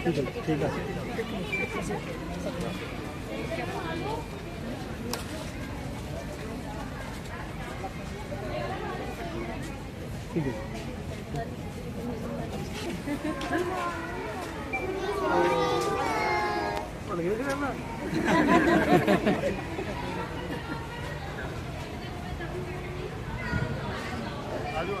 ਠੀਕ ਹੈ ਠੀਕ ਹੈ ਅਗਮ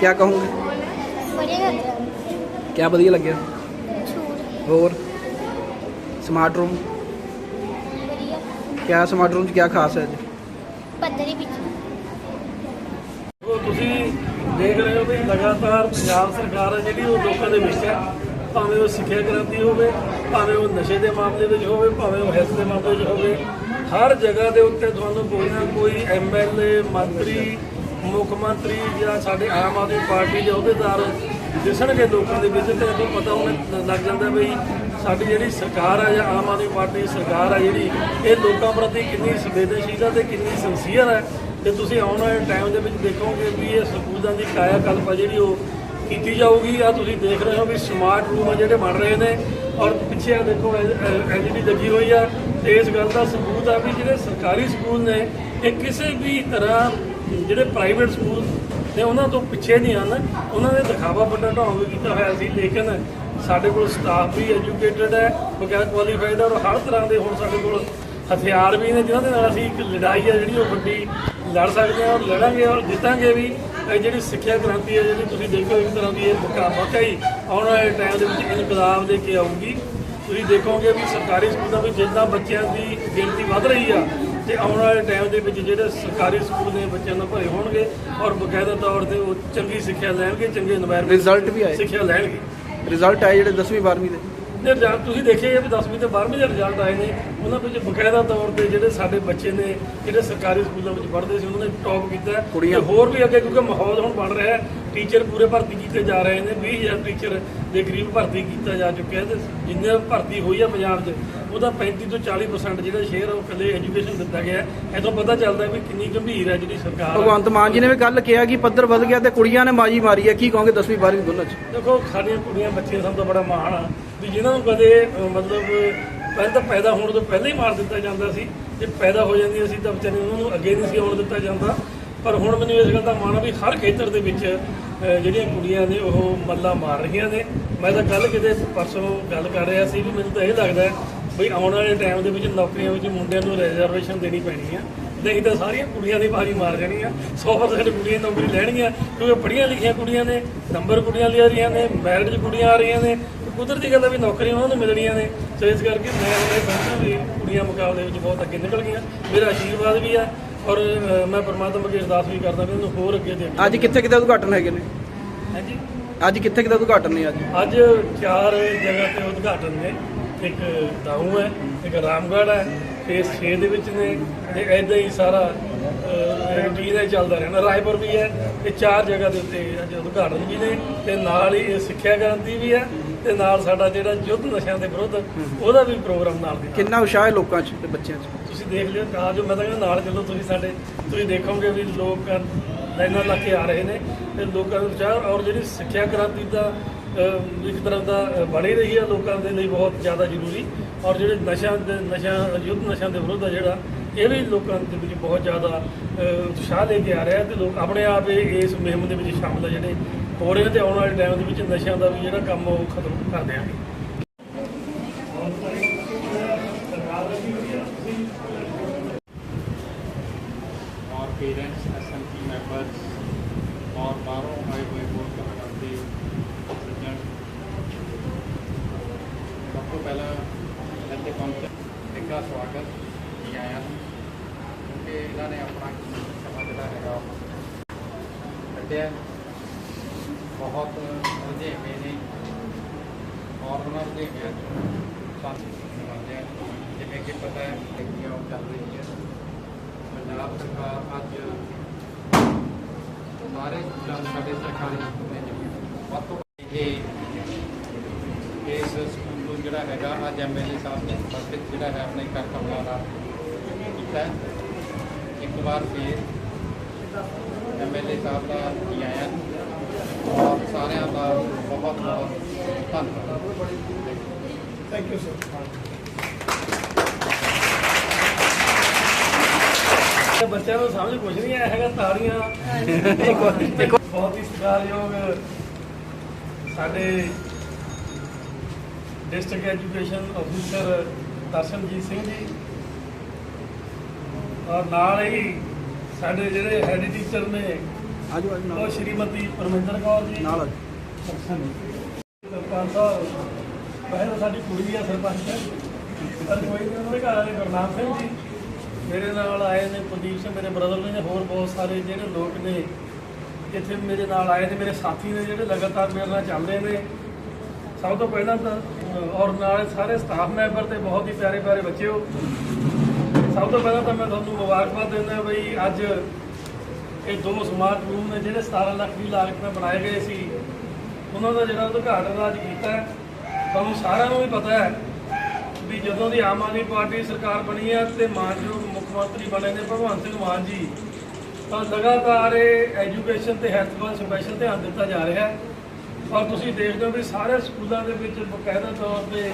ਕੀ ਕਹੋਗੇ? ਵਧੀਆ ਲੱਗਦਾ ਕੀ ਵਧੀਆ ਲੱਗਿਆ? ਹੋਰ? ਸਮਾਰਟ ਰੂਮ ਵਧੀਆ ਕਿਆ ਸਮਾਰਟ ਰੂਮ ਚ ਕੀ ਖਾਸ ਹੈ ਜੀ? ਪੱਧਰੀ ਵਿੱਚ। ਉਹ ਤੁਸੀਂ ਦੇਖ ਰਹੇ ਹੋ ਵੀ ਲਗਾਤਾਰ ਪੰਜਾਬ ਸਰਕਾਰ ਹੈ ਜਿਹੜੀ ਉਹ ਲੋਕਾਂ ਦੇ ਵਿੱਚ ਹੈ। ਭਾਵੇਂ ਉਹ ਸਿੱਖਿਆ ਕ੍ਰਾਂਤੀ ਹੋਵੇ ਭਾਵੇਂ ਉਹ ਨਸ਼ੇ ਦੇ ਮਾਮਲੇ ਵਿੱਚ ਹੋਵੇ ਭਾਵੇਂ ਉਹ ਹੈਲਥ ਦੇ ਮਾਮਲੇ ਵਿੱਚ ਹੋਵੇ ਹਰ ਜਗ੍ਹਾ ਦੇ ਉੱਤੇ ਤੁਹਾਨੂੰ ਕੋਈ ਨਾ ਕੋਈ ਐਮਐਲਏ ਮੰਤਰੀ ਮੁੱਖ ਮੰਤਰੀ ਜਾਂ ਸਾਡੇ ਆਮ ਆਦਮੀ ਪਾਰਟੀ ਦੇ ਅਹੁਦੇਦਾਰ ਦਿਸਣਗੇ ਲੋਕਾਂ ਦੇ ਵਿੱਚ ਤੇ ਤੁਹਾਨੂੰ ਪਤਾ ਉਹਨੇ ਲੱਗ ਜਾਂਦਾ ਵੀ ਸਾਡੀ ਜਿਹੜੀ ਸਰਕਾਰ ਆ ਜਾਂ ਆਮ ਆਦਮੀ ਪਾਰਟੀ ਦੀ ਸਰਕਾਰ ਆ ਜਿਹੜੀ, ਇਹ ਲੋਕਾਂ ਪ੍ਰਤੀ ਕਿੰਨੀ ਸੰਵੇਦਨਸ਼ੀਲ ਹੈ ਤੇ ਕਿੰਨੀ ਸਿੰਸੀਅਰ ਹੈ ਤੇ ਤੁਸੀਂ ਆਉਣ ਵਾਲੇ ਟਾਈਮ ਦੇ ਵਿੱਚ ਦੇਖੋਗੇ ਵੀ ਇਹ ਸਕੂਲਾਂ ਦੀ ਕਾਇਆ ਕਲਪ ਆ ਜਿਹੜੀ ਉਹ ਕੀਤੀ ਜਾਊਗੀ। ਆ ਤੁਸੀਂ ਦੇਖ ਰਹੇ ਹੋ ਵੀ ਸਮਾਰਟ ਰੂਮ ਆ ਜਿਹੜੇ ਬਣ ਰਹੇ ਨੇ ਔਰ ਪਿੱਛੇ ਆ ਦੇਖੋ ਐਲਈਡੀ ਲੱਗੀ ਹੋਈ ਆ। ਤੇ ਇਸ ਗੱਲ ਦਾ ਸਬੂਤ ਆ ਵੀ ਜਿਹੜੇ ਸਰਕਾਰੀ ਸਕੂਲ ਨੇ, ਇਹ ਕਿਸੇ ਵੀ ਤਰ੍ਹਾਂ ਜਿਹੜੇ ਪ੍ਰਾਈਵੇਟ ਸਕੂਲ ਨੇ ਉਹਨਾਂ ਤੋਂ ਪਿੱਛੇ ਨਹੀਂ ਹਨ, ਉਹਨਾਂ ਨੇ ਦਿਖਾਵਾ ਵੱਡਾ ਢੰਗ ਕੀਤਾ ਹੋਇਆ ਸੀ, ਲੇਕਿਨ ਸਾਡੇ ਕੋਲ ਸਟਾਫ ਵੀ ਐਜੂਕੇਟਡ ਹੈ, ਬਗੈਰ ਕੁਆਲੀਫਾਈਡ ਔਰ ਹਰ ਤਰ੍ਹਾਂ ਦੇ ਹੁਣ ਸਾਡੇ ਕੋਲ ਹਥਿਆਰ ਵੀ ਨੇ, ਜਿਨ੍ਹਾਂ ਦੇ ਨਾਲ ਅਸੀਂ ਇੱਕ ਲੜਾਈ ਹੈ, ਜਿਹੜੀ ਉਹ ਵੱਡੀ ਲੜ ਸਕਦੇ ਹਾਂ, ਔਰ ਲੜਾਂਗੇ ਔਰ ਜਿੱਤਾਂਗੇ ਵੀ। ਇਹ ਜਿਹੜੀ ਸਿੱਖਿਆ ਕ੍ਰਾਂਤੀ ਹੈ, ਜਿਹੜੀ ਤੁਸੀਂ ਦੇਖੋ ਇੱਕ ਤਰ੍ਹਾਂ ਦੀ ਇਹ ਮੁਕਾ ਵਾਕਈ ਆਉਣ ਵਾਲੇ ਟਾਈਮ ਦੇ ਵਿੱਚ ਇਨਕਲਾਬ ਦੇ ਕੇ ਆਊਗੀ। ਤੁਸੀਂ ਦੇਖੋਗੇ ਵੀ ਸਰਕਾਰੀ ਸਕੂਲਾਂ ਵਿੱਚ ਜਿੱਦਾਂ ਬੱਚਿਆਂ ਦੀ ਗਿਣਤੀ ਵੱਧ ਰਹੀ ਆ ਤੇ ਆਉਣ ਵਾਲੇ ਟਾਈਮ ਦੇ ਵਿੱਚ ਜਿਹੜੇ ਸਰਕਾਰੀ ਸਕੂਲ ਦੇ ਬੱਚਿਆਂ ਨਾਲ ਭਰੇ ਹੋਣਗੇ ਔਰ ਬਕਾਇਦਾ ਤੌਰ ਤੇ ਉਹ ਚੰਗੀ ਸਿੱਖਿਆ ਲੈਣਗੇ ਚੰਗੇ এনवायरमेंट ਰਿਜ਼ਲਟ ਵੀ ਆਏ। ਸਿੱਖਿਆ ਲੈਣਗੇ। ਰਿਜ਼ਲਟ ਆਏ ਜਿਹੜੇ 10ਵੀਂ 12ਵੀਂ ਦੇ। ਦੇ ਰਿਜ਼ਲਟ ਤੁਸੀਂ ਦੇਖਿਆ ਵੀ 10ਵੀਂ ਤੇ 12ਵੀਂ ਦੇ ਰਿਜ਼ਲਟ ਆਏ ਨੇ ਉਹਨਾਂ ਵਿੱਚ ਬਕਾਇਦਾ ਤੌਰ ਤੇ ਜਿਹੜੇ ਸਾਡੇ ਬੱਚੇ ਨੇ ਜਿਹੜੇ ਸਰਕਾਰੀ ਸਕੂਲਾਂ ਵਿੱਚ ਪੜ੍ਹਦੇ ਸੀ ਉਹਨਾਂ ਨੇ ਟੌਪ ਕੀਤਾ। ਹੋਰ ਵੀ ਅੱਗੇ ਕਿਉਂਕਿ ਮਾਹੌਲ ਹੁਣ ਬਣ ਰਿਹਾ ਟੀਚਰ ਪੂਰੇ ਭਰਤੀ ਕੀਤੇ ਜਾ ਰਹੇ ਨੇ 20000 ਟੀਚਰ ਦੇ ਕਰੀਬ ਭਰਤੀ ਕੀਤਾ ਜਾ ਚੁੱਕਿਆ ਤੇ ਜਿੰਨੇ ਭਰਤੀ ਹੋਈ ਆ ਪੰਜਾਬ 'ਚ ਉਹਦਾ 35 ਤੋਂ 40% ਜਿਹੜਾ ਸ਼ੇਅਰ ਉਹ ਇਕੱਲੇ ਐਜੂਕੇਸ਼ਨ ਦਿੱਤਾ ਗਿਆ। ਇਦੋਂ ਪਤਾ ਚੱਲਦਾ ਵੀ ਕਿੰਨੀ ਗੰਭੀਰ ਹੈ ਜਿਹੜੀ ਸਰਕਾਰ। ਭਗਵੰਤ ਮਾਨ ਜੀ ਨੇ ਵੀ ਕੱਲ ਕਿਹਾ ਕਿ ਪੱਧਰ ਵੱਧ ਗਿਆ ਤੇ ਕੁੜੀਆਂ ਨੇ ਮਾਜੀ ਮਾਰੀ ਹੈ ਕੀ ਕਹੋਗੇ 10ਵੀਂ 12ਵੀਂ ਦੋਨਾਂ 'ਚ? ਦੇਖੋ ਸਾਡੀਆਂ ਕੁੜੀਆਂ ਬੱਚੀਆਂ ਸਾਨੂੰ ਤਾਂ ਬੜਾ ਮਾਣ ਆ ਵੀ ਜਿਨ੍ਹਾਂ ਨੂੰ ਕਦੇ ਮਤਲਬ ਪਹਿਲਾਂ ਤਾਂ ਪੈਦਾ ਹੋਣ ਤੋਂ ਪਹਿਲਾਂ ਹੀ ਮਾਰ ਦਿੱਤਾ ਜਾਂਦਾ ਸੀ ਜੇ ਪੈਦਾ ਹੋ ਜਾਂਦੀਆਂ ਸੀ ਤਾਂ ਵਿਚਾਰੇ ਉਹਨਾਂ ਨੂੰ ਅੱਗੇ ਨਹੀਂ ਸੀ ਆਉਣ ਦਿੱਤਾ ਜਾਂਦਾ। ਪਰ ਹੁਣ ਮੈਨੂੰ ਇਸ ਗੱਲ ਦਾ ਮਾਣ ਆ ਵੀ ਹਰ ਖੇਤਰ ਦੇ ਵਿੱਚ ਜਿਹੜੀਆਂ ਕੁੜੀਆਂ ਨੇ, ਉਹ ਮੱਲਾ ਮਾਰ ਰਹੀਆਂ ਨੇ। ਮੈਂ ਤਾਂ ਕੱਲ ਕਿਤੇ ਪਰਸੋਂ ਗੱਲ ਕਰ ਰਿਹਾ ਸੀ ਵੀ ਮੈਨੂੰ ਤਾਂ ਇਹ ਲੱਗਦਾ ਵੀ ਆਉਣ ਵਾਲੇ ਟਾਈਮ ਦੇ ਵਿੱਚ ਨੌਕਰੀਆਂ ਵਿੱਚ ਮੁੰਡਿਆਂ ਨੂੰ ਰਿਜ਼ਰਵੇਸ਼ਨ ਦੇਣੀ ਪੈਣੀ ਆ। ਨਹੀਂ ਤਾਂ ਸਾਰੀਆਂ ਕੁੜੀਆਂ ਦੀ ਬਾਜੀ ਮਾਰ ਜਾਣੀ ਆ 100% ਕੁੜੀਆਂ ਨੌਕਰੀ ਲੈਣਗੀਆਂ, ਕਿਉਂਕਿ ਪੜ੍ਹੀਆਂ ਲਿਖੀਆਂ ਕੁੜੀਆਂ ਨੇ ਨੰਬਰ ਕੁੜੀਆਂ ਲਿਆ ਰਹੀਆਂ ਨੇ ਮੈਰਿਟ ਕੁੜੀਆਂ ਆ ਰਹੀਆਂ ਨੇ। ਕੁਦਰਤੀ ਗੱਲ ਹੈ ਵੀ ਨੌਕਰੀਆਂ ਉਹਨਾਂ ਨੂੰ ਮਿਲਣੀਆਂ ਨੇ। ਸੋ ਇਸ ਕਰਕੇ ਮੈਂ ਇਹ ਸਮਝਦਾ ਵੀ ਕੁੜੀਆਂ ਮੁਕਾਬਲੇ ਵਿੱਚ ਬਹੁਤ ਅੱਗੇ ਨਿਕਲ ਗਈਆਂ ਮੇਰਾ ਆਸ਼ੀਰਵਾਦ ਵੀ ਆ। ਔਰ ਮੈਂ ਪਰਮਾਤਮਾ ਅੱਗੇ ਅਰਦਾਸ ਵੀ ਕਰਦਾ ਵੀ ਇਹਨੂੰ ਹੋਰ ਅੱਗੇ ਦੇ ਅੱਜ ਕਿੱਥੇ ਕਿੱਥੇ ਉਦਘਾਟਨ ਹੈਗੇ ਨੇ? ਹਾਂਜੀ? ਅੱਜ ਕਿੱਥੇ ਕਿੱਥੇ ਉਦਘਾਟਨ ਨੇ ਅੱਜ? ਅੱਜ ਚਾਰ ਜਗ੍ਹਾ ਤੇ ਉਦਘਾਟਨ ਨੇ। ਇੱਕ ਦਾਊ ਹੈ ਇੱਕ ਰਾਮਗੜ੍ਹ ਹੈ ਫੇਸ 6 ਦੇ ਵਿੱਚ ਨੇ। ਤੇ ਐਦਾਂ ਹੀ ਸਾਰਾ ਰੂਟੀਨ ਹੈ ਚੱਲਦਾ ਰਹਿਣਾ। ਰਾਏਪੁਰ ਵੀ ਹੈ ਤੇ ਚਾਰ ਜਗ੍ਹਾ ਦੇ ਉੱਤੇ ਅੱਜ ਉਦਘਾਟਨ ਵੀ ਨੇ। ਤੇ ਨਾਲ ਹੀ ਇਹ ਸਿੱਖਿਆ ਕ੍ਰਾਂਤੀ ਵੀ ਹੈ ਤੇ ਨਾਲ ਸਾਡਾ ਜਿਹੜਾ ਯੁੱਧ ਨਸ਼ਿਆਂ ਦੇ ਵਿਰੁੱਧ ਉਹਦਾ ਵੀ ਪ੍ਰੋਗਰਾਮ ਨਾਲ ਦੀ ਨਾਲ। ਕਿੰਨਾ ਉਸ਼ਾਹ ਹੈ ਲੋਕਾਂ 'ਚ ਤੇ ਬੱਚਿਆਂ 'ਚ? ਤੁਸੀਂ ਦੇਖ ਲਿਓ, ਕਹਾ ਜੋ ਮੈਂ ਤਾਂ ਕਹਿੰਦਾ ਨਾਲ ਚੱਲੋ ਤੁਸੀਂ ਸਾਡੇ, ਤੁਸੀਂ ਦੇਖੋਗੇ ਵੀ ਲੋਕ ਲਾਈਨਾਂ ਲਾ ਕੇ ਆ ਰਹੇ ਨੇ ਤੇ ਲੋਕਾਂ ਨੂੰ ਚਾਹ ਔਰ ਜਿਹੜੀ ਸਿੱਖਿਆ ਕ੍ਰਾਂਤੀ ਦਾ ਇੱਕ ਤਰ੍ਹਾਂ ਦਾ ਬਣੀ ਰਹੀ ਹੈ ਲੋਕਾਂ ਦੇ ਲਈ ਬਹੁਤ ਜ਼ਿਆਦਾ ਜ਼ਰੂਰੀ ਔਰ ਜਿਹੜੇ ਨਸ਼ਿਆਂ ਦੇ, ਨਸ਼ਿਆਂ, ਯੁੱਧ ਨਸ਼ਿਆਂ ਦੇ ਵਿਰੁੱਧ ਆ ਜਿਹੜਾ, ਇਹ ਵੀ ਲੋਕਾਂ ਦੇ ਵਿੱਚ ਬਹੁਤ ਜ਼ਿਆਦਾ ਉਤਸ਼ਾਹ ਲੈ ਕੇ ਆ ਰਿਹਾ ਤੇ ਲੋਕ ਆਪਣੇ ਆਪ ਇਹ, ਇਸ ਮੁਹਿੰਮ ਦੇ ਵਿੱਚ ਸ਼ਾਮਲ ਆ ਜਿਹੜੇ ਹੋ ਰਹੇ ਨੇ ਤੇ ਆਉਣ ਵਾਲੇ ਟਾਈਮ ਦੇ ਵਿੱਚ ਨਸ਼ਿਆਂ ਦਾ ਵੀ ਜਿਹੜਾ ਕੰਮ ਉਹ ਖਤਮ ਕਰ ਦਿਆਂਗੇ ਬਸ ਔਰ ਬਾਹਰੋਂ ਆਏ ਹੋਏ, ਬਹੁਤ ਕਮਨਾਤੀ ਸੱਜਣ। ਸਭ ਤੋਂ ਪਹਿਲਾਂ ਇੱਥੇ ਪਹੁੰਚੇ। ਇੱਕਾ ਸਵਾਗਤ। ਜੀ ਆਇਆਂ ਨੂੰ? ਕਿਉਂਕਿ ਇਹਨਾਂ ਨੇ ਆਪਣਾ ਸਮਾਂ ਜਿਹੜਾ ਹੈਗਾ ਕੱਢਿਆ। ਬਹੁਤ ਰੁਝੇ ਹੋਏ ਨੇ। ਔਰ ਉਹਨਾਂ ਦੇ ਗਿਆ ਸਾਨੂੰ ਸਮਝਿਆ ਜਿਵੇਂ ਕਿ ਪਤਾ ਹੈ ਕਿ ਉਹ ਚੱਲ ਰਹੀ ਹੈ। ਪੰਜਾਬ ਸਰਕਾਰ ਅੱਜ ਸਾਰੇ ਸਕੂਲਾਂ ਸਾਡੇ ਸਰਕਾਰੀ ਸਕੂਲ ਨੇ ਵੱਧ ਤੋਂ ਵੱਧ ਇਹ ਇਸ ਸਕੂਲ ਨੂੰ ਜਿਹੜਾ ਹੈਗਾ, ਅੱਜ ਐਮਐਲਏ ਸਾਹਿਬ ਨੇ ਸਥਾਪਿਤ ਜਿਹੜਾ ਹੈ, ਆਪਣੇ ਘਰ ਕਮਲਾ ਨਾਲ ਕੀਤਾ ਇੱਕ ਵਾਰ ਫੇਰ ਐਮਐਲਏ ਸਾਹਿਬ ਦਾ ਕੀ ਆਇਆ। ਔਰ ਸਾਰਿਆਂ ਦਾ ਬਹੁਤ ਬਹੁਤ ਧੰਨਵਾਦ। ਥੈਂਕ ਯੂ ਸਰ ਬੱਚਿਆਂ ਨੂੰ ਸਮਝ ਕੁਝ ਨਹੀਂ ਆਇਆ ਹੈਗਾ ਤਾੜੀਆਂ ਬਹੁਤ ਹੀ ਸਤਿਕਾਰਯੋਗ ਸਾਡੇ district education officer Darshanjit Singh ji. ਔਰ ਨਾਲ ਹੀ ਸਾਡੇ ਜਿਹੜੇ ਹੈਡ ਟੀਚਰ ਨੇ ਆਜੋ ਆਜੋ ਉਹ ਨਾਲ ਸ਼੍ਰੀਮਤੀ ਪਰਮਿੰਦਰ ਕੌਰ ਜੀ। ਨਾਲ ਆਜੋ। ਸਰਪੰਚ ਸਾਹਿਬ ਪਹਿਲਾਂ ਸਾਡੀ ਕੁੜੀ ਆ ਸਰਪੰਚ। ਪਰ ਕੋਈ ਨਹੀਂ ਉਹਨਾਂ ਦੇ ਘਰ ਵਾਲੇ ਗੁਰਨਾਮ ਸਿੰਘ ਜੀ। ਮੇਰੇ ਨਾਲ ਆਏ ਨੇ ਕੁਲਦੀਪ ਸਿੰਘ, ਮੇਰੇ ਬ੍ਰਦਰ ਨੇ, ਹੋਰ ਬਹੁਤ ਸਾਰੇ ਜਿਹੜੇ ਲੋਕ ਨੇ, ਇੱਥੇ ਮੇਰੇ ਨਾਲ ਆਏ ਨੇ ਮੇਰੇ ਸਾਥੀ ਨੇ ਜਿਹੜੇ ਲਗਾਤਾਰ ਮੇਰੇ ਨਾਲ ਚੱਲਦੇ ਨੇ। ਸਭ ਤੋਂ ਪਹਿਲਾਂ ਤਾਂ ਔਰ ਨਾਲ ਸਾਰੇ ਸਟਾਫ ਮੈਂਬਰ ਤੇ ਬਹੁਤ ਹੀ ਪਿਆਰੇ ਪਿਆਰੇ ਬੱਚੇ ਹੋ ਸਭ ਤੋਂ ਪਹਿਲਾਂ ਤਾਂ ਮੈਂ ਤੁਹਾਨੂੰ ਮੁਬਾਰਕਬਾਦ ਦਿੰਦਾ ਬਈ, ਅੱਜ ਇਹ ਦੋ ਸਮਾਰਟ ਰੂਮ ਨੇ ਜਿਹੜੇ 17 ਲੱਖ ਦੀ ਲਾਗਤ ਨਾਲ ਬਣਾਏ ਗਏ ਸੀ। ਉਹਨਾਂ ਦਾ ਜਿਹੜਾ ਉਦਘਾਟਨ ਅੱਜ ਕੀਤਾ ਤੁਹਾਨੂੰ ਸਾਰਿਆਂ ਨੂੰ ਵੀ ਪਤਾ ਹੈ ਵੀ ਜਦੋਂ ਦੀ ਆਮ ਆਦਮੀ ਪਾਰਟੀ ਸਰਕਾਰ ਬਣੀ ਹੈ ਤੇ ਮਾਨਯੋਗ ਮੰਤਰੀ ਬਣੇ ਨੇ ਭਗਵੰਤ ਸਿੰਘ ਮਾਨ ਜੀ, ਤਾਂ ਲਗਾਤਾਰ ਇਹ ਐਜੂਕੇਸ਼ਨ ਤੇ ਹੈਲਥ ਵੱਲ ਸਪੈਸ਼ਲ ਧਿਆਨ ਦਿੱਤਾ ਜਾ ਰਿਹਾ ਹੈ। ਔਰ ਤੁਸੀਂ ਦੇਖਦੇ ਹੋ ਵੀ ਸਾਰੇ ਸਕੂਲਾਂ ਦੇ ਵਿੱਚ ਬਕਾਇਦਾ ਤੌਰ ਤੇ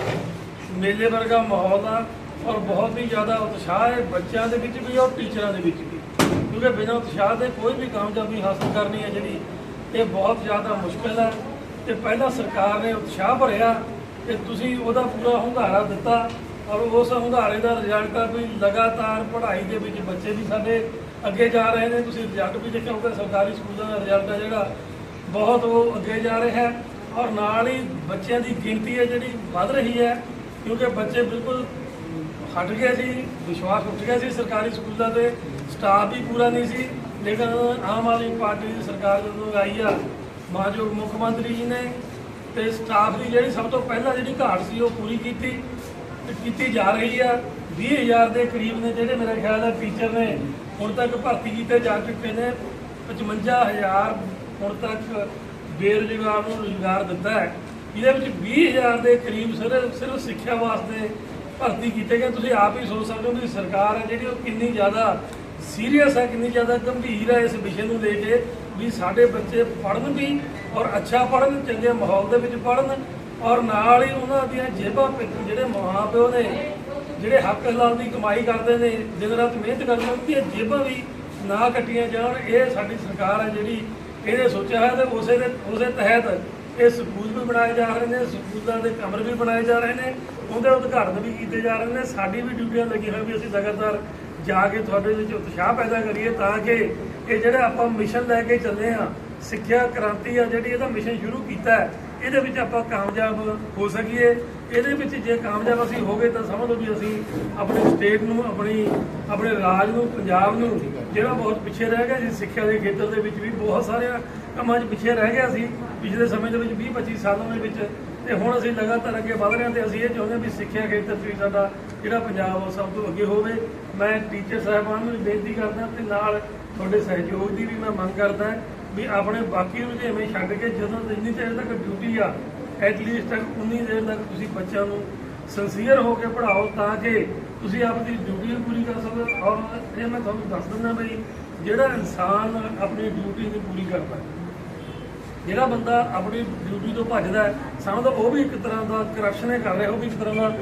ਮੇਲੇ ਵਰਗਾ ਮਾਹੌਲ ਆ ਔਰ ਬਹੁਤ ਹੀ ਜ਼ਿਆਦਾ ਉਤਸ਼ਾਹ ਹੈ ਬੱਚਿਆਂ ਦੇ ਵਿੱਚ ਵੀ ਔਰ ਟੀਚਰਾਂ ਦੇ ਵਿੱਚ ਵੀ। ਕਿਉਂਕਿ ਬਿਨਾਂ ਉਤਸ਼ਾਹ ਦੇ ਕੋਈ ਵੀ ਕਾਮਯਾਬੀ ਹਾਸਲ ਕਰਨੀ ਹੈ ਜਿਹੜੀ, ਇਹ ਬਹੁਤ ਜ਼ਿਆਦਾ ਮੁਸ਼ਕਲ ਹੈ। ਤੇ ਪਹਿਲਾਂ ਸਰਕਾਰ ਨੇ ਉਤਸ਼ਾਹ ਭਰਿਆ ਤੇ ਤੁਸੀਂ ਉਹਦਾ ਪੂਰਾ ਹੁੰਗਾਰਾ ਦਿੱਤਾ। ਔਰ ਉਸ ਹੁੰਗਾਰੇ ਦਾ ਰਿਜ਼ਲਟ ਆ ਵੀ ਲਗਾਤਾਰ ਪੜ੍ਹਾਈ ਦੇ ਵਿੱਚ ਬੱਚੇ ਵੀ ਸਾਡੇ ਅੱਗੇ ਜਾ ਰਹੇ ਨੇ। ਤੁਸੀਂ ਰਿਜ਼ਲਟ ਵੀ ਦੇਖਿਆ ਹੋਊਗਾ, ਸਰਕਾਰੀ ਸਕੂਲਾਂ ਦਾ ਰਿਜ਼ਲਟ ਆ ਜਿਹੜਾ, ਬਹੁਤ ਉਹ ਅੱਗੇ ਜਾ ਰਿਹਾ ਹੈ। ਔਰ ਨਾਲ ਹੀ ਬੱਚਿਆਂ ਦੀ ਗਿਣਤੀ ਹੈ ਜਿਹੜੀ ਵੱਧ ਰਹੀ ਹੈ, ਕਿਉਂਕਿ ਬੱਚੇ ਬਿਲਕੁਲ ਹਟ ਗਏ ਸੀ, ਵਿਸ਼ਵਾਸ ਉੱਠ ਗਿਆ ਸੀ ਸਰਕਾਰੀ ਸਕੂਲਾਂ ਤੇ ਸਟਾਫ ਵੀ ਪੂਰਾ ਨਹੀਂ ਸੀ। ਲੇਕਿਨ ਆਮ ਆਦਮੀ ਪਾਰਟੀ ਦੀ ਸਰਕਾਰ ਜਦੋਂ ਆਈ ਆ, ਮਾਨਯੋਗ ਮੁੱਖ ਮੰਤਰੀ ਜੀ ਨੇ ਤੇ ਸਟਾਫ ਦੀ ਜਿਹੜੀ ਸਭ ਤੋਂ ਪਹਿਲਾਂ ਜਿਹੜੀ ਘਾਟ ਸੀ ਉਹ ਪੂਰੀ ਕੀਤੀ। ਤੇ ਕੀਤੀ ਜਾ ਰਹੀ ਆ। 20000 ਦੇ ਕਰੀਬ ਨੇ ਜਿਹੜੇ ਮੇਰਾ ਖਿਆਲ ਹੈ ਟੀਚਰ ਨੇ, ਹੁਣ ਤੱਕ ਭਰਤੀ ਕੀਤੇ ਜਾ ਚੁੱਕੇ ਨੇ। 55000 ਹੁਣ ਤੱਕ ਬੇਰੁਜ਼ਗਾਰ ਨੂੰ ਰੁਜ਼ਗਾਰ ਦਿੱਤਾ ਹੈ। ਇਹਦੇ ਵਿੱਚ 20000 ਦੇ ਕਰੀਬ ਸਿਰਫ ਸਿਰਫ ਸਿੱਖਿਆ ਵਾਸਤੇ ਭਰਤੀ ਕੀਤੇ ਗਏ। ਤੁਸੀਂ ਆਪ ਹੀ ਸੋਚ ਸਕਦੇ ਹੋ ਵੀ ਸਰਕਾਰ ਹੈ ਜਿਹੜੀ ਉਹ ਕਿੰਨੀ ਜ਼ਿਆਦਾ ਸੀਰੀਅਸ ਹੈ, ਕਿੰਨੀ ਜ਼ਿਆਦਾ ਗੰਭੀਰ ਹੈ ਇਸ ਵਿਸ਼ੇ ਨੂੰ ਲੈ ਕੇ, ਵੀ ਸਾਡੇ ਬੱਚੇ ਪੜ੍ਹਨ ਵੀ ਔਰ ਅੱਛਾ ਪੜ੍ਹਨ, ਚੰਗੇ ਮਾਹੌਲ ਦੇ ਵਿੱਚ ਪੜ੍ਹਨ। ਔਰ ਨਾਲ ਹੀ ਉਹਨਾਂ ਦੀਆਂ ਜੇਬਾਂ ਵਿੱਚ ਜਿਹੜੇ ਮਾਂ ਪਿਓ ਨੇ, ਜਿਹੜੇ ਹੱਕ ਹਲਾਲ ਦੀ ਕਮਾਈ ਕਰਦੇ ਨੇ, ਦਿਨ ਰਾਤ ਮਿਹਨਤ ਕਰਦੇ ਨੇ, ਉਹਦੀਆਂ ਜੇਬਾਂ ਵੀ ਨਾ ਕੱਟੀਆਂ ਜਾਣ। ਇਹ ਸਾਡੀ ਸਰਕਾਰ ਹੈ ਜਿਹੜੀ ਇਹਨੇ ਸੋਚਿਆ ਹੈ ਤੇ ਉਸੇ ਦੇ ਉਸੇ ਤਹਿਤ ਇਹ ਸਕੂਲ ਵੀ ਬਣਾਏ ਜਾ ਰਹੇ ਨੇ ਸਕੂਲਾਂ ਦੇ ਕਮਰੇ ਵੀ ਬਣਾਏ ਜਾ ਰਹੇ ਨੇ, ਉਹਦੇ ਉਦਘਾਟਨ ਵੀ ਕੀਤੇ ਜਾ ਰਹੇ ਨੇ। ਸਾਡੀ ਵੀ ਡਿਊਟੀਆਂ ਲੱਗੀਆਂ ਹੋਈਆਂ ਵੀ ਅਸੀਂ ਲਗਾਤਾਰ ਜਾ ਕੇ ਤੁਹਾਡੇ ਵਿੱਚ ਉਤਸ਼ਾਹ ਪੈਦਾ ਕਰੀਏ ਤਾਂ ਕਿ ਇਹ ਜਿਹੜਾ ਆਪਾਂ ਮਿਸ਼ਨ ਲੈ ਕੇ ਚੱਲੇ ਆ ਸਿੱਖਿਆ ਕ੍ਰਾਂਤੀ ਆ ਜਿਹੜੀ, ਇਹਦਾ ਮਿਸ਼ਨ ਸ਼ੁਰੂ ਕੀਤਾ ਹੈ। ਇਹਦੇ ਵਿੱਚ ਆਪਾਂ ਕਾਮਯਾਬ ਹੋ ਸਕੀਏ। ਇਹਦੇ ਵਿੱਚ ਜੇ ਕਾਮਯਾਬ ਅਸੀਂ ਹੋ ਗਏ ਤਾਂ ਸਮਝ ਲਓ ਵੀ ਅਸੀਂ ਆਪਣੇ ਸਟੇਟ ਨੂੰ, ਆਪਣੀ, ਆਪਣੇ ਰਾਜ ਨੂੰ, ਪੰਜਾਬ ਨੂੰ ਜਿਹੜਾ ਬਹੁਤ ਪਿੱਛੇ ਰਹਿ ਗਿਆ ਸੀ, ਸਿੱਖਿਆ ਦੇ ਖੇਤਰ ਦੇ ਵਿੱਚ ਵੀ ਬਹੁਤ ਸਾਰਿਆਂ ਕੰਮਾਂ 'ਚ ਪਿੱਛੇ ਰਹਿ ਗਿਆ ਸੀ, ਪਿਛਲੇ ਸਮੇਂ ਦੇ ਵਿੱਚ 20 25 ਸਾਲਾਂ ਦੇ ਵਿੱਚ। ਤੇ ਹੁਣ ਅਸੀਂ ਲਗਾਤਾਰ ਅੱਗੇ ਵਧ ਰਹੇ ਹਾਂ ਤੇ ਅਸੀਂ ਇਹ ਚਾਹੁੰਦੇ ਹਾਂ ਵੀ ਸਿੱਖਿਆ ਖੇਤਰ 'ਚ ਵੀ ਸਾਡਾ ਜਿਹੜਾ ਪੰਜਾਬ ਉਹ ਸਭ ਤੋਂ ਅੱਗੇ ਹੋਵੇ। ਮੈਂ ਟੀਚਰ ਸਾਹਿਬਾਨ ਨੂੰ ਵੀ ਬੇਨਤੀ ਕਰਦਾ ਤੇ ਨਾਲ ਤੁਹਾਡੇ ਸਹਿਯੋਗ ਦੀ ਵੀ ਮੈਂ ਮੰਗ ਕਰਦਾ। ਵੀ ਆਪਣੇ ਬਾਕੀ ਰੁਝੇਵੇਂ ਛੱਡ ਕੇ ਜਦੋਂ ਜਿੰਨੀ ਦੇਰ ਤੱਕ ਡਿਊਟੀ ਆ ਐਟਲੀਸਟ ਤੱਕ ਉਨੀ ਦੇਰ ਤੱਕ ਤੁਸੀਂ ਬੱਚਿਆਂ ਨੂੰ ਸਿੰਸੀਅਰ ਹੋ ਕੇ ਪੜ੍ਹਾਓ ਤਾਂ ਕਿ ਤੁਸੀਂ ਆਪਣੀ ਡਿਊਟੀ ਵੀ ਪੂਰੀ ਕਰ ਸਕੋ। ਔਰ ਇਹ ਮੈਂ ਤੁਹਾਨੂੰ ਦੱਸ ਦਿੰਦਾ ਬਈ, ਜਿਹੜਾ ਇਨਸਾਨ ਆਪਣੀ ਡਿਊਟੀ ਨੂੰ ਪੂਰੀ ਕਰਦਾ ਜਿਹੜਾ ਬੰਦਾ ਆਪਣੀ ਡਿਊਟੀ ਤੋਂ ਭੱਜਦਾ ਸਾਨੂੰ ਤਾਂ ਉਹ ਵੀ ਇੱਕ ਤਰ੍ਹਾਂ ਦਾ ਕਰਪਸ਼ਨ ਹੀ ਕਰ ਰਿਹਾ, ਉਹ ਵੀ ਇੱਕ ਤਰ੍ਹਾਂ ਦਾ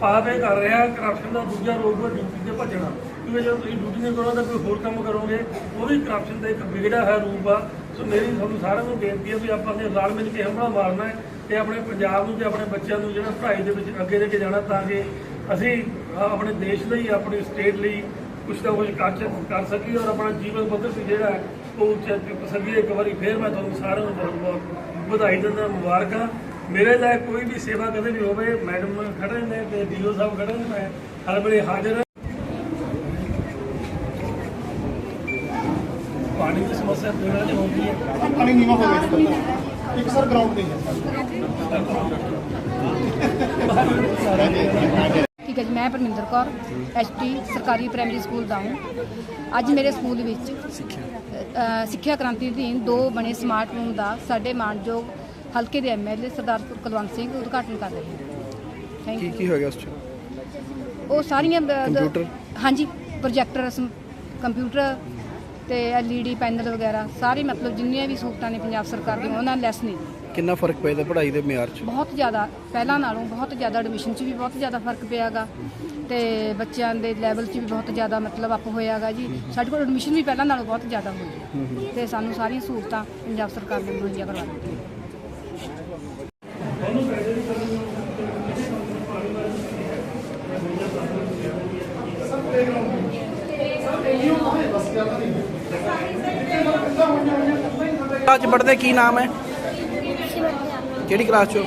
ਪਾਪ ਇਹ ਕਰ ਰਿਹਾ ਕਰਪਸ਼ਨ ਦਾ ਦੂਜਾ ਰੂਪ ਹੈ ਡਿਊਟੀ ਤੇ ਭੱਜਣਾ। ਕਿਉਂਕਿ ਜਦੋਂ ਤੁਸੀਂ ਡਿਊਟੀ ਨਹੀਂ ਕਰੋਗੇ ਤਾਂ ਕੋਈ ਹੋਰ ਕੰਮ ਕਰੋਗੇ, ਉਹ ਵੀ ਕਰਪਸ਼ਨ ਦਾ ਇੱਕ ਵਿਗੜਿਆ ਹੈ ਰੂਪ ਆ। ਸੋ ਮੇਰੀ ਤੁਹਾਨੂੰ ਸਾਰਿਆਂ ਨੂੰ ਬੇਨਤੀ ਹੈ ਵੀ ਆਪਾਂ ਨੇ ਰਲ ਮਿਲ ਕੇ ਹਮਲਾ ਮਾਰਨਾ ਹੈ ਤੇ ਆਪਣੇ ਪੰਜਾਬ ਨੂੰ ਤੇ ਆਪਣੇ ਬੱਚਿਆਂ ਨੂੰ ਜਿਹੜਾ ਪੜ੍ਹਾਈ ਦੇ ਵਿੱਚ ਅੱਗੇ ਲੈ ਕੇ ਜਾਣਾ ਤਾਂ ਕਿ ਅਸੀਂ ਆਪਣੇ ਦੇਸ਼ ਲਈ, ਆਪਣੀ ਸਟੇਟ ਲਈ ਕੁਝ ਨਾ ਕੁਝ ਕਰ ਕਰ ਸਕੀਏ ਔਰ ਆਪਣਾ ਜੀਵਨ ਪੱਧਰ ਵੀ ਜਿਹੜਾ ਹੈ, ਉਹ ਉੱਚਾ ਸਕੀਏ ਇੱਕ ਵਾਰੀ ਫੇਰ ਮੈਂ ਤੁਹਾਨੂੰ ਸਾਰਿਆਂ ਨੂੰ ਬਹੁਤ ਬਹੁਤ ਵਧਾਈ ਦਿੰਦਾ, ਮੁਬਾਰਕਾਂ। ਮੇਰੇ ਦਾ ਕੋਈ ਵੀ ਸੇਵਾ ਕਦੇ ਵੀ ਹੋਵੇ, ਮੈਡਮ ਖੜੇ ਨੇ ਤੇ ਡੀਓ ਸਾਹਿਬ ਖੜੇ ਨੇ, ਮੈਂ ਹਰ ਵੇਲੇ ਹਾਜ਼ਰ ਹਾਂ ਪਾਣੀ ਦੀ ਸਮੱਸਿਆ ਪੀਣਾ ਦੀ ਹੁੰਦੀ ਹੈ। ਪਾਣੀ ਨੀਵਾ ਹੋ ਗਿਆ ਜੀ ਪੱਧਰ। ਇੱਕ ਸਰ ਗਰਾਊਂਡ ਨਹੀਂ ਹੈ। ਠੀਕ ਹੈ ਜੀ ਮੈਂ ਪਰਮਿੰਦਰ ਕੌਰ ਐਸਟੀ ਸਰਕਾਰੀ ਪ੍ਰਾਇਮਰੀ ਸਕੂਲ ਦਾ ਹਾਂ। ਅੱਜ ਮੇਰੇ ਸਕੂਲ ਵਿੱਚ ਸਿੱਖਿਆ। ਸਿੱਖਿਆ ਕ੍ਰਾਂਤੀ ਅਧੀਨ ਦੋ ਬਣੇ ਸਮਾਰਟ ਰੂਮ ਦਾ ਸਾਡੇ ਮਾਨਯੋਗ ਹਲਕੇ ਦੇ ਐਮਐਲਏ ਸਰਦਾਰ ਕੁਲਵੰਤ ਸਿੰਘ ਉਦਘਾਟਨ ਕਰ ਰਹੇ ਹਨ ਥੈਂਕ ਕੀ ਯੂ ਕੀ ਹੋ ਗਿਆ ਉਸ ਚ? ਉਹ ਸਾਰੀਆਂ ਕੰਪਿਊਟਰ? ਹਾਂਜੀ ਪ੍ਰੋਜੈਕਟਰ ਕੰਪਿਊਟਰ ਤੇ ਐਲਈਡੀ ਪੈਨਲ ਵਗੈਰਾ ਸਾਰੇ ਮਤਲਬ ਜਿੰਨੀਆਂ ਵੀ ਸਹੂਲਤਾਂ ਨੇ ਪੰਜਾਬ ਸਰਕਾਰ ਦੀਆਂ ਉਹਨਾਂ ਲੈਸ ਨੇ ਕਿੰਨਾ ਫ਼ਰਕ ਪਿਆ ਪੜ੍ਹਾਈ ਦੇ ਮਿਆਰ ਚ? ਬਹੁਤ ਜ਼ਿਆਦਾ ਪਹਿਲਾਂ ਨਾਲੋਂ ਬਹੁਤ ਜ਼ਿਆਦਾ ਐਡਮਿਸ਼ਨ 'ਚ ਵੀ ਬਹੁਤ ਜ਼ਿਆਦਾ ਫ਼ਰਕ ਪਿਆਗਾ ਤੇ ਬੱਚਿਆਂ ਦੇ ਲੈਵਲ 'ਚ ਵੀ ਬਹੁਤ ਜ਼ਿਆਦਾ ਮਤਲਬ ਅਪ ਹੋਇਆਗਾ ਜੀ। ਸਾਡੇ ਕੋਲ ਐਡਮਿਸ਼ਨ ਵੀ ਪਹਿਲਾਂ ਨਾਲੋਂ ਬਹੁਤ ਜ਼ਿਆਦਾ ਹੋਈ। ਹੈ ਤੇ ਸਾਨੂੰ ਸਾਰੀਆਂ ਸਹੂਲਤਾਂ ਪੰਜਾਬ ਸਰਕਾਰ ਨੇ ਮੁਹੱਈਆ ਕਰਵਾ ਦਿੱਤੀਆਂ। ਅੱਜ ਪੜ੍ਹਦੇ, ਕੀ ਨਾਮ ਹੈ? ਕਿਹੜੀ ਕਲਾਸ ਚੋਂ?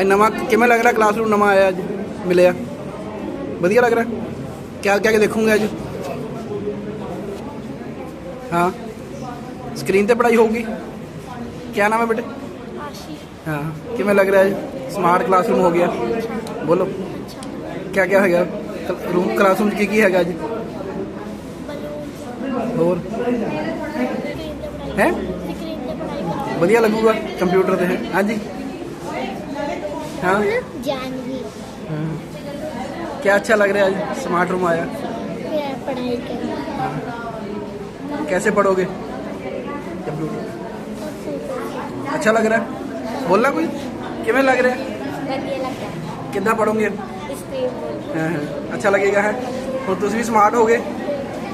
ਅੱਜ ਨਵਾਂ ਕਿਵੇਂ ਲੱਗ ਰਿਹਾ ਕਲਾਸਰੂਮ? ਨਵਾਂ ਆਇਆ ਅੱਜ? ਮਿਲਿਆ? ਵਧੀਆ ਲੱਗ ਰਿਹਾ? ਕਿਆ ਕਿਆ ਦੇਖੂਗੇ ਅੱਜ? ਹਾਂ। ਸਕਰੀਨ ਤੇ ਪੜ੍ਹਾਈ ਹੋਊਗੀ? ਕਿਆ ਨਾਮ ਹੈ ਬੇਟੇ? ਹਾਂ। ਕਿਵੇਂ ਲੱਗ ਰਿਹਾ ਅੱਜ? ਸਮਾਰਟ ਕਲਾਸਰੂਮ ਹੋ ਗਿਆ? ਬੋਲੋ। ਕਿਆ ਕਿਆ ਹੈਗਾ? ਰੂਮ, ਕਲਾਸਰੂਮ 'ਚ ਕੀ ਕੀ ਹੈਗਾ ਅੱਜ? ਹੋਰ ਸਕਰੀਨ ਤੇ ਪੜਾਈ ਹੈ ਸਕਰੀਨ ਤੇ ਪੜਾਈ ਕਰਾਉਂਦੇ ਵਧੀਆ ਲੱਗੂਗਾ ਕੰਪਿਊਟਰ ਤੇ ਹੈ ਹਾਂਜੀ ਹਾਂ ਜਾਨਵੀ ਹਾਂ ਕਿਆ ਅੱਛਾ ਲੱਗ ਰਿਹਾ ਅੱਜ स्मार्ट रूम आया ਫਿਰ ਪੜਾਈ ਕਰਨਾ कैसे पढ़ोगे कंप्यूटर अच्छा लग रहा है बोलना कोई किमें लग रहा है ਵਧੀਆ ਲੱਗਦਾ कितना पढ़ोगे ਸਕਰੀਨ ਤੇ हाँ, हाँ, अच्छा लगेगा है और तुम भी स्मार्ट हो गए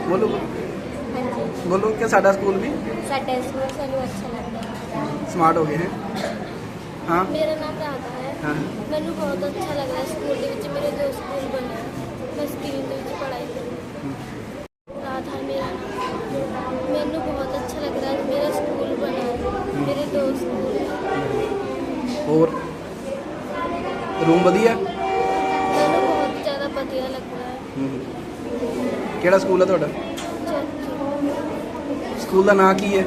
बोलो ਹਾਂਜੀ बोलो क्या साडा स्कूल भी ਸਾਡਾ ਸਕੂਲ ਸਾਨੂੰ ਅੱਛਾ ਲੱਗਦਾ स्मार्ट हो गए हैं हाँ ਮੇਰਾ ਨਾਮ ਰਾਧਾ ਹੈ हाँ ਮੈਨੂੰ ਬਹੁਤ ਅੱਛਾ ਲੱਗਦਾ ਸਕੂਲ ਦੇ ਵਿੱਚ ਮੇਰੇ ਦੋ ਸਕੂਲ ਬਣੇ ਮੈਂ ਸਕਰੀਨ ਦੇ ਵਿੱਚ ਪੜ੍ਹਾਈ ਕਰਦੀ ਰਾਧਾ ਮੇਰਾ ਨਾਮ ਮੈਨੂੰ ਬਹੁਤ ਅੱਛਾ ਲੱਗਦਾ ਹੈ ਮੇਰਾ ਸਕੂਲ ਬਣਾ ਹੈ। ਮੇਰੇ ਦੋ ਸਕੂਲ और रूम ਵਧੀਆ ਹੈ? ਮੈਨੂੰ ਬਹੁਤ ਜ਼ਿਆਦਾ ਵਧੀਆ ਲੱਗਦਾ ਹੈ ਹਮ। ਕਿਹੜਾ ਸਕੂਲ ਹੈ ਤੁਹਾਡਾ ਚੌਥੀ ਸਕੂਲ ਦਾ ਨਾਂ ਕੀ ਹੈ?